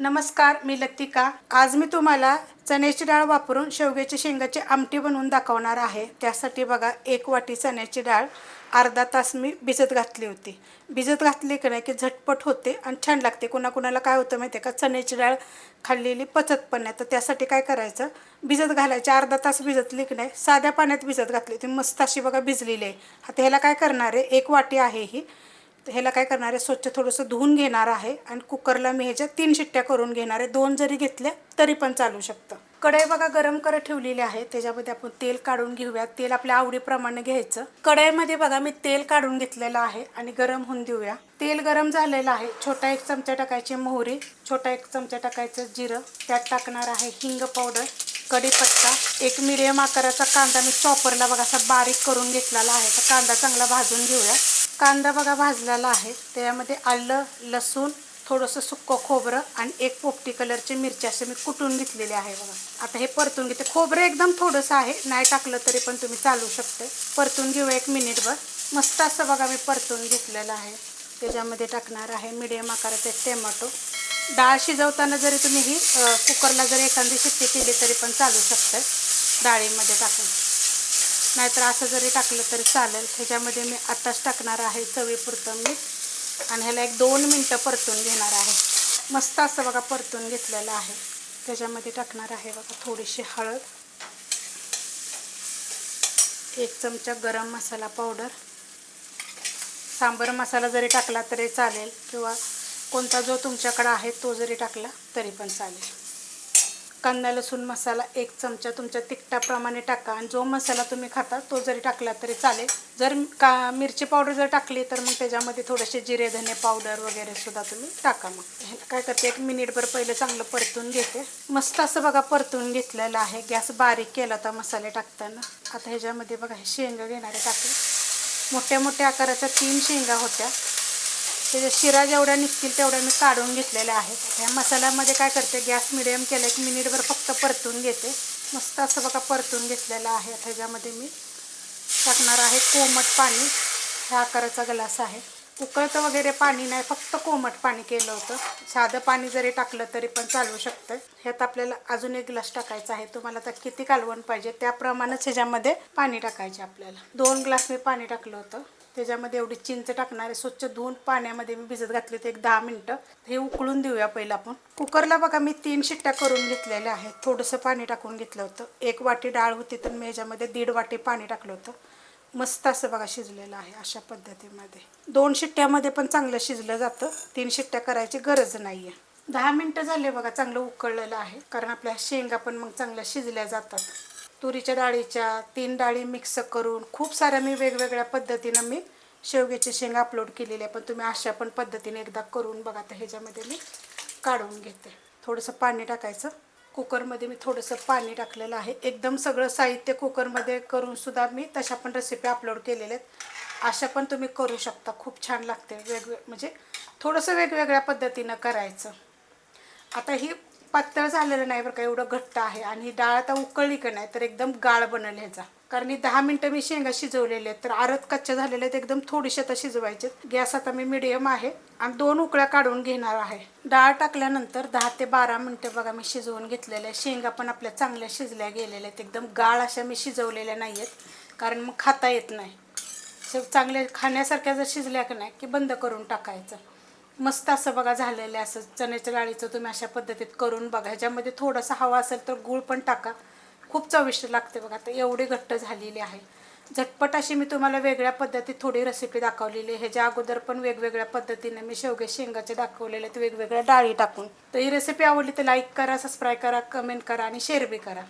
नमस्कार मी लतिका. आज मी तुम्हाला चण्याची डाळ वापरून शेवग्याची शेंगाची आमटी बनवून दाखवणार आहे. त्यासाठी बघा एक वाटी चण्याची डाळ अर्धा तास मी भिजत घातली होती. भिजत घातली की नाही की झटपट होते आणि छान लागते. कुणाकुणाला काय होतं माहिती आहे का? चण्याची डाळ खाल्लेली पचत पण नाही. तर त्यासाठी काय करायचं? भिजत घालायची. अर्धा तास भिजतली की नाही साध्या पाण्यात भिजत घातली ती मस्त अशी बघा भिजलेली आहे. आता ह्याला काय करणार आहे? एक वाटी आहे ही. ह्याला काय करणार आहे? स्वच्छ थोडंसं धुवून घेणार आहे आणि कुकरला मी ह्याच्या तीन शिट्ट्या करून घेणार आहे. दोन जरी घेतल्या तरी पण चालू शकतं. कढई बघा गरम करत ठेवलेली आहे. त्याच्यामध्ये आपण तेल काढून घेऊया तेल आपल्या आवडीप्रमाणे घ्यायचं. कढईमध्ये बघा मी तेल काढून घेतलेलं आहे आणि गरम होऊन देऊया. तेल गरम झालेलं आहे. छोटा एक चमचा टाकायची मोहरी छोटा एक चमचा टाकायचं जिरं. त्यात टाकणार आहे हिंग पावडर कढीपत्ता एक मिडियम आकाराचा कांदा मी चॉपरला बघा असा बारीक करून घेतलेला आहे. तर कांदा चांगला भाजून घेऊया. कांदा बघा भाजलेला आहे. त्यामध्ये आलं लसूण थोडंसं सुक्कं खोबरं आणि एक पोपटी कलरची मिरची असे मी कुटून घेतलेली आहे बघा. आता हे परतून घेते. खोबरं एकदम थोडंसं आहे. नाही टाकलं तरी पण तुम्ही चालू शकते. परतून घेऊ एक मिनिटभर. मस्त असं बघा मी परतून घेतलेलं आहे. त्याच्यामध्ये टाकणार आहे मिडियम आकाराचा एक टोमॅटो डाळ शिजवताना जरी तुम्ही ही कुकरला जरी एखादी शिट्टी केली तरी पण चालू शकतं. डाळीमध्ये टाकून. नाहीतर असं जरी टाकलं तरी चालेल. ह्याच्यामध्ये मी आत्ताच टाकणार आहे चवीपुरतं मीठ. आणि ह्याला एक दोन मिनटं परतून घेणार आहे. मस्त असं बघा परतून घेतलेलं आहे. त्याच्यामध्ये टाकणार आहे बघा थोडीशी हळद. एक चमचा गरम मसाला पावडर. सांबर मसाला जरी टाकला तरी चालेल. किंवा कोणता जो तुमच्याकडं आहे तो जरी टाकला तरी पण चालेल. कांदा लसूण मसाला एक चमचा तुमच्या तिखटाप्रमाणे टाका. आणि जो मसाला तुम्ही खाता तो जरी टाकला तरी चालेल. जर का मिरची पावडर जर टाकली तर मग त्याच्यामध्ये थोडेसे जिरे धने पावडर वगैरे सुद्धा तुम्ही टाका मग. ह्याला काय करते एक मिनिटभर पहिले चांगलं परतून घेते. मस्त असं बघा परतून घेतलेलं आहे. गॅस बारीक केला होता मसाले टाकताना. आता ह्याच्यामध्ये बघा हे शेंगा घेणारे टाकले. मोठ्या मोठ्या आकाराच्या तीन शेंगा होत्या. त्याच्या शिरा जेवढ्या निघतील तेवढ्या मी काढून घेतलेल्या आहेत. ह्या मसाल्यामध्ये काय करते गॅस मिडियम केला की मिनिटभर फक्त परतून घेते. मस्त असं बघा परतून घेतलेलं आहे. ह्याच्यामध्ये मी टाकणार आहे कोमट पाणी. ह्या आकाराचा ग्लास आहे. उकळतं वगैरे पाणी नाही फक्त कोमट पाणी केलं होतं. साधं पाणी जरी टाकलं तरी पण चालू शकतं ह्यात आपल्याला अजून एक ग्लास टाकायचा आहे. तुम्हाला तर किती कालवण पाहिजे त्याप्रमाणेच ह्याच्यामध्ये पाणी टाकायचे आपल्याला. दोन ग्लास मी पाणी टाकलं होतं. त्याच्यामध्ये एवढी चिंच टाकणार आहे. स्वच्छ धुवून पाण्यामध्ये मी भिजत घातली होती एक दहा मिनटं. हे उकळून देऊया पहिलं आपण. कुकरला बघा मी तीन शिट्ट्या करून घेतलेल्या आहेत. थोडंसं पाणी टाकून घेतलं होतं. एक वाटी डाळ होती तर मी ह्याच्यामध्ये दीड वाटी पाणी टाकलं होतं. मस्त असं बघा शिजलेलं आहे अशा पद्धतीमध्ये. दोन शिट्ट्यामध्ये पण चांगलं शिजलं जातं. तीन शिट्ट्या करायची गरज नाही आहे दहा मिनटं झाले बघा चांगलं उकळलेलं आहे. कारण आपल्या शेंगा पण मग चांगल्या शिजल्या जातात. तुरीच्या डाळीच्या तीन डाळी मिक्स करून खूप साऱ्या मी वेगवेगळ्या पद्धतीनं मी शेवग्याची शेंगा अपलोड केलेली आहे. पण तुम्ही अशा पण पद्धतीने एकदा करून बघा. तर ह्याच्यामध्ये मी काढून घेते. थोडंसं पाणी टाकायचं. कुकरमध्ये मी थोडंसं पाणी टाकलेलं आहे. एकदम सगळं साहित्य कुकरमध्ये करूनसुद्धा मी तशा पण रेसिपी अपलोड केलेल्या आहेत. अशा पण तुम्ही करू शकता. खूप छान लागते. वेगवेग म्हणजे थोडंसं वेगवेगळ्या पद्धतीनं करायचं. आता ही पातळ झालेलं नाही बरं का एवढं घट्ट आहे. आणि डाळ आता उकळली का नाही तर एकदम गाळ बनल ह्याचा. कारण ही दहा मिनटं मी शेंगा शिजवलेले आहेत तर आरत कच्च्या झालेले आहेत एकदम थोडीशे आता शिजवायचे गॅस आता मी मिडियम आहे. आणि दोन उकळ्या काढून घेणार आहे. डाळ टाकल्यानंतर दहा ते बारा मिनटं बघा मी शिजवून घेतलेल्या शेंगा पण आपल्या चांगल्या शिजल्या गेलेल्या आहेत. एकदम गाळ अशा मी शिजवलेल्या नाही आहेत कारण मग खाता येत नाही. चांगल्या खाण्यासारख्या जर शिजल्या का नाही की बंद करून टाकायचं. मस्त असं बघा झालेलं आहे असं. चण्याच्या डाळीचं तुम्ही अशा पद्धतीत करून बघा. ह्याच्यामध्ये थोडासा हवा असेल तर गूळ पण टाका. खूप चविष्ट लागते बघा. आता एवढी घट्ट झालेली आहे. झटपट अशी मी तुम्हाला वेगळ्या पद्धतीत थोडी रेसिपी दाखवलेली आहे. ह्याच्या अगोदर पण वेगवेगळ्या पद्धतीने मी शेवगे शेंगाचे दाखवलेले आहेत वेगवेगळ्या डाळी टाकून. तर ही रेसिपी आवडली तर लाईक करा सबस्क्राईब करा कमेंट करा आणि शेअर बी करा.